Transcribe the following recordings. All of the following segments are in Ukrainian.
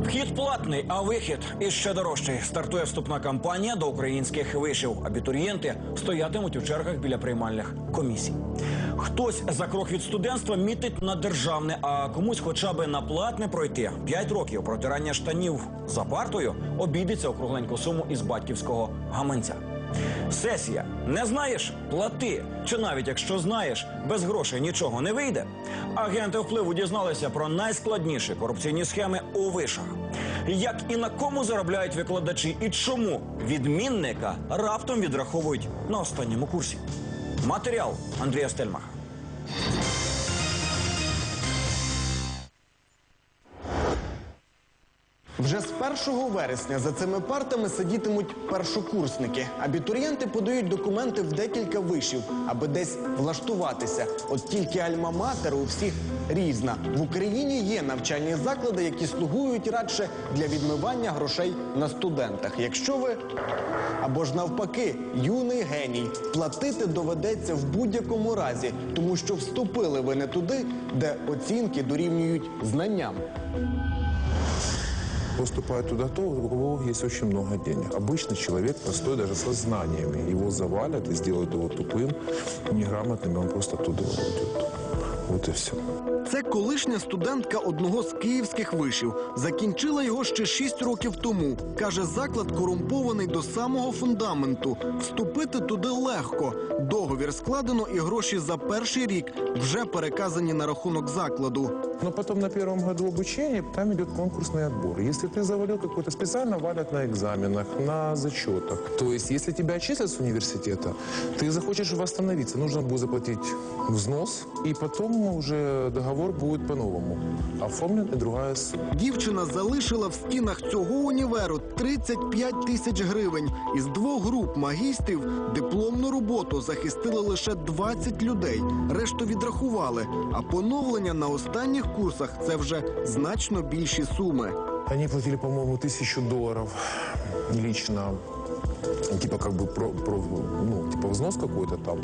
Вхід платний, а вихід іще дорожчий. Стартує вступна кампанія до українських вишів. Абітурієнти стоятимуть у чергах біля приймальних комісій. Хтось за крок від студентства мітить на державне, а комусь хоча б на платне пройти. П'ять років протирання штанів за партою обійдеться округленьку суму із батьківського гаманця. Сесія. Не знаєш? Плати. Чи навіть якщо знаєш, без грошей нічого не вийде. Агенти впливу дізналися про найскладніші корупційні схеми у вишах. Як і на кому заробляють викладачі, і чому відмінника раптом відраховують на останньому курсі. Матеріал Андрія Стельмаха. Вже з 1 вересня за цими партами сидітимуть першокурсники. Абітурієнти подають документи в декілька вишів, аби десь влаштуватися. От тільки альма-матер у всіх різна. В Україні є навчальні заклади, які слугують радше для відмивання грошей на студентах. Якщо ви або ж навпаки, юний геній, платити доведеться в будь-якому разі, тому що вступили ви не туди, де оцінки дорівнюють знанням поступает туда то, у кого есть очень много денег. Обычный человек, простой, даже со знаниями, его завалят и сделают его тупым, неграмотным, и он просто оттуда уйдет. Вот и все. Це колишня студентка одного з київських вишів. Закінчила його ще 6 років тому. Каже, заклад корумпований до самого фундаменту. Вступити туди легко. Договір складено і гроші за перший рік вже переказані на рахунок закладу. Но потом на первом году обучения там идет конкурсный отбор. Если ты завалил какой-то, специально валят на экзаменах, на зачетах. То есть, если тебя отчислят с университета, ты захочешь восстановиться, нужно будет заплатить взнос, и потом уже договор будет по-новому. Оформлен и другая сумма. Дівчина залишила в стінах цього універу 35 тисяч гривень. Із двох груп магістрів дипломну роботу захистили лише 20 людей. Решту відрахували. А поновлення на останніх курсах це вже значно більші суми. Они платили, по-моему, тысячу долларов лично типа как бы про, про, ну, типа взнос какой-то там.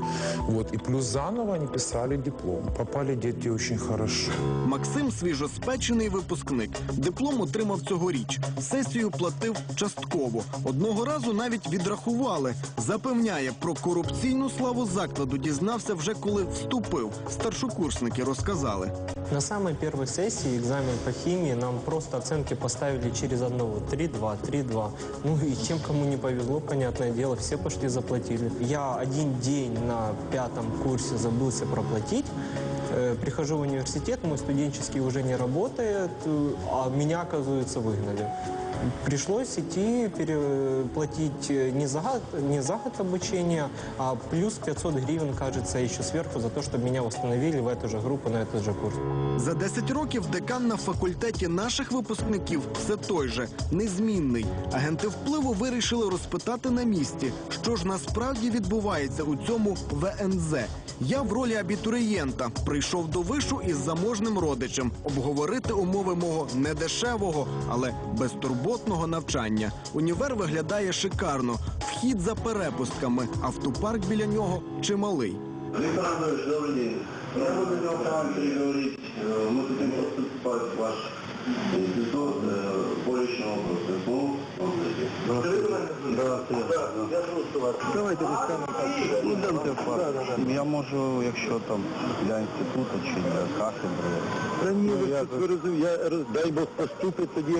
Вот. И плюс заново они писали диплом. Попали дети очень хорошо. Максим свіжоспечений випускник. Диплом отримав цьогоріч. Сесію платив частково. Одного разу навіть відрахували. Запевняє, про корупційну славу закладу дізнався вже коли вступив. Старшокурсники розказали. На самой первой сессии экзамен по химии нам просто оценки поставили через одного. 3-2, 3-2. Ну и чем кому не повезло, понятное дело, все пошли заплатили. Я один день на пятом курсе забылся проплатить. Э, Прихожу в университет, мой студенческий уже не работает, э, а меня, оказывается, выгнали. Пришлось идти переплатить э, не за, год, не за год обучения, а плюс 500 гривен, кажется, еще сверху за то, чтобы меня восстановили в эту же группу, на этот же курс. За 10 років декан на факультеті наших випускників все той же незмінний. Агенти впливу вирішили розпитати на місці, що ж насправді відбувається у цьому ВНЗ. Я в ролі абітурієнта прийшов до вишу із заможним родичем обговорити умови мого недешевого, але безтурботного навчання. Універ виглядає шикарно. Вхід за перепустками, автопарк біля нього чималий. Александр Андреевич, добрый день. Я бы хотел с вами переговорить. Э, Мы хотим поступать в ваш институт э, по Давайте розкажемо так. Ну, дамте факт. Я можу, якщо там для інституту чи для кафедри. Та ні, ви, Ну, я ви розумієте, я роз- дай Бог поступить, тоді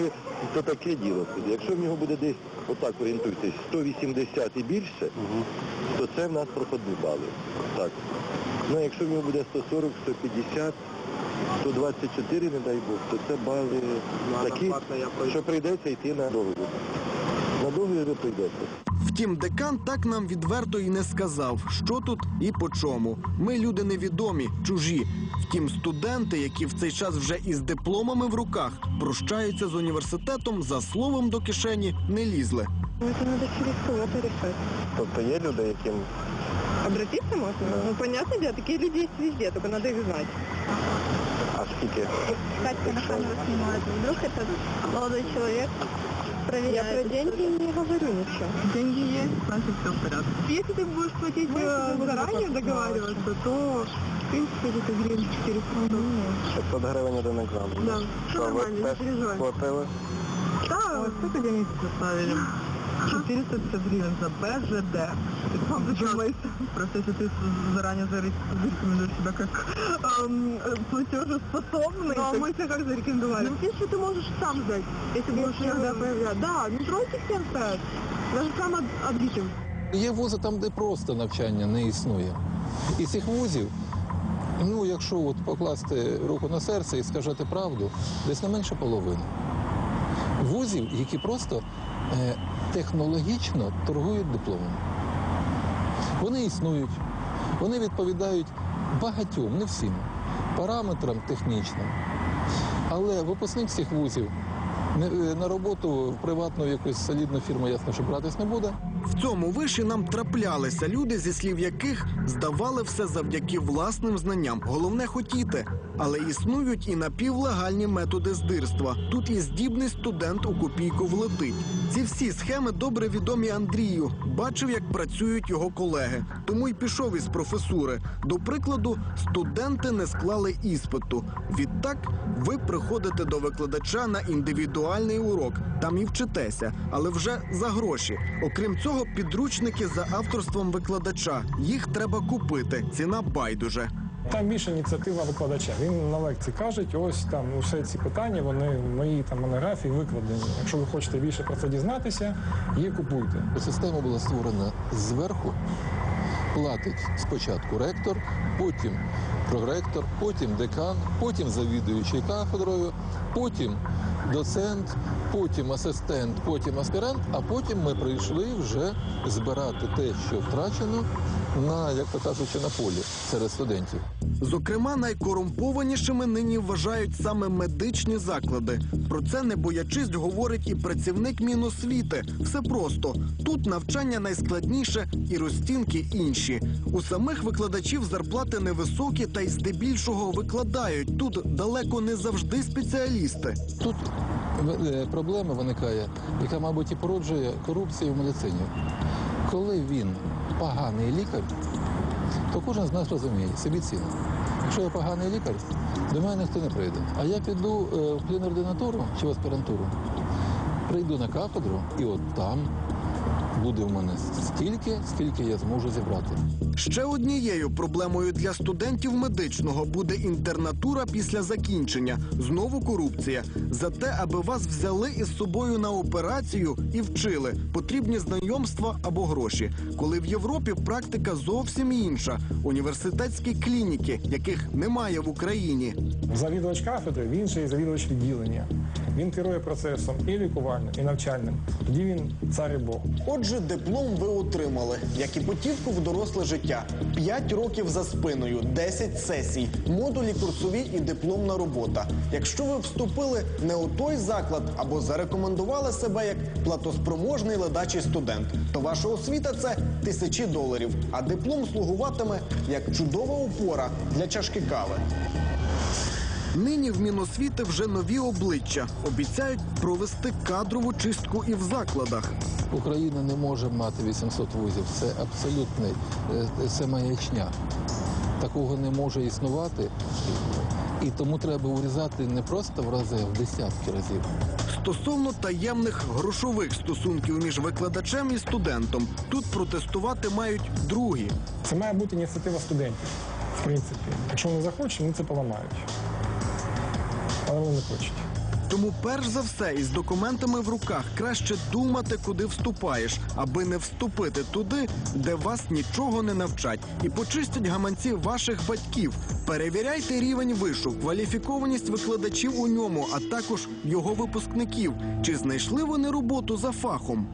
то таке діло. Якщо в нього буде десь, отак орієнтуйтесь, 180 і більше, то це в нас проходні бали. Так. Ну, якщо в нього буде 140, 150, 124, не дай Бог, то це бали такі, що прийдеться йти на договір. Прийдеться. Втім, декан так нам відверто і не сказав, що тут і по чому. Ми люди невідомі, чужі. Втім, студенти, які в цей час вже із дипломами в руках, прощаються з університетом за словом до кишені не лізли. Ну, это надо через кого-то решать. Тобто є люди, яким Обратиться можно? Ну, понятное дело, такие люди есть везде, только надо их знать. А скільки? Катя на камеру снимает. Вдруг молодой человек проверяет. Я про деньги не говорю ничего. Деньги есть, значит все в порядке. Если ты будешь платить э, заранее договариваться, то в принципе это гривен 400. 600 гривень один екзамен. Да, все нормально, не теж переживай. платили? Да, вот сколько денег оставили? 450 гривен за БЖД. Ты сам задумайся. Просто если ты заранее зарекомендуешь себя как эм, платежеспособный. Ну, а мы тебя как зарекомендовали? Ну, если ты можешь сам взять, если будешь всегда проявлять. Да, не тройте всем пять. Даже сам от- отбитым. Є вузи там, де просто навчання не існує. І цих вузів, ну якщо от покласти руку на серце і сказати правду, десь не менше половини. Вузів, які просто е, технологічно торгують дипломом. Вони існують, вони відповідають багатьом, не всім, параметрам технічним. Але випускник цих вузів не- е, на роботу в приватну якусь солідну фірму, ясно, що братись не буде. В цьому виші нам траплялися люди, зі слів яких здавали все завдяки власним знанням. Головне хотіти. Але існують і напівлегальні методи здирства. Тут і здібний студент у копійку влетить. Ці всі схеми добре відомі Андрію. Бачив, як працюють його колеги. Тому й пішов із професури. До прикладу, студенти не склали іспиту. Відтак, ви приходите до викладача на індивідуальний урок. Там і вчитеся, але вже за гроші. Окрім цього, підручники за авторством викладача. Їх треба купити. Ціна байдуже. Там більше ініціатива викладача. Він на лекції каже, ось там усе ці питання, вони в моїй там монографії викладені. Якщо ви хочете більше про це дізнатися, її купуйте. Система була створена зверху. Платить спочатку ректор, потім проректор, потім декан, потім завідуючий кафедрою, потім доцент, потім асистент, потім аспірант, а потім ми прийшли вже збирати те, що втрачено, на, як то кажучи, на полі серед студентів. Зокрема, найкорумпованішими нині вважають саме медичні заклади. Про це не боячись говорить і працівник Міносвіти. Все просто тут навчання найскладніше і розцінки інші. У самих викладачів зарплати невисокі, та й здебільшого викладають. Тут далеко не завжди спеціалісти. Тут проблема виникає, яка, мабуть, і породжує корупцію в медицині. Коли він поганий лікар, то кожен з нас розуміє собі ціну. Якщо я поганий лікар, до мене ніхто не прийде. А я піду е, в плінординатуру чи в аспірантуру, прийду на кафедру, і от там буде в мене стільки, скільки я зможу зібрати. Ще однією проблемою для студентів медичного буде інтернатура після закінчення. Знову корупція. За те, аби вас взяли із собою на операцію і вчили, потрібні знайомства або гроші. Коли в Європі практика зовсім інша. Університетські клініки, яких немає в Україні. Завідувач кафедри, він же і завідувач відділення. Він керує процесом і лікувальним, і навчальним. Тоді він цар і Бог. Отже, диплом ви отримали, як і путівку в доросле життя. П'ять років за спиною, 10 сесій, модулі курсові і дипломна робота. Якщо ви вступили не у той заклад або зарекомендували себе як платоспроможний ледачий студент, то ваша освіта це тисячі доларів, а диплом слугуватиме як чудова опора для чашки кави. Нині в Міносвіти вже нові обличчя. Обіцяють провести кадрову чистку і в закладах. Україна не може мати 800 вузів. Це абсолютний, е, це маячня. Такого не може існувати. І тому треба урізати не просто в рази, а в десятки разів. Стосовно таємних грошових стосунків між викладачем і студентом, тут протестувати мають другі. Це має бути ініціатива студентів. В принципі, якщо вони захочуть, вони це поламають. Але не хочуть. Тому, перш за все, із документами в руках краще думати, куди вступаєш, аби не вступити туди, де вас нічого не навчать, і почистять гаманці ваших батьків. Перевіряйте рівень вишу, кваліфікованість викладачів у ньому, а також його випускників. Чи знайшли вони роботу за фахом?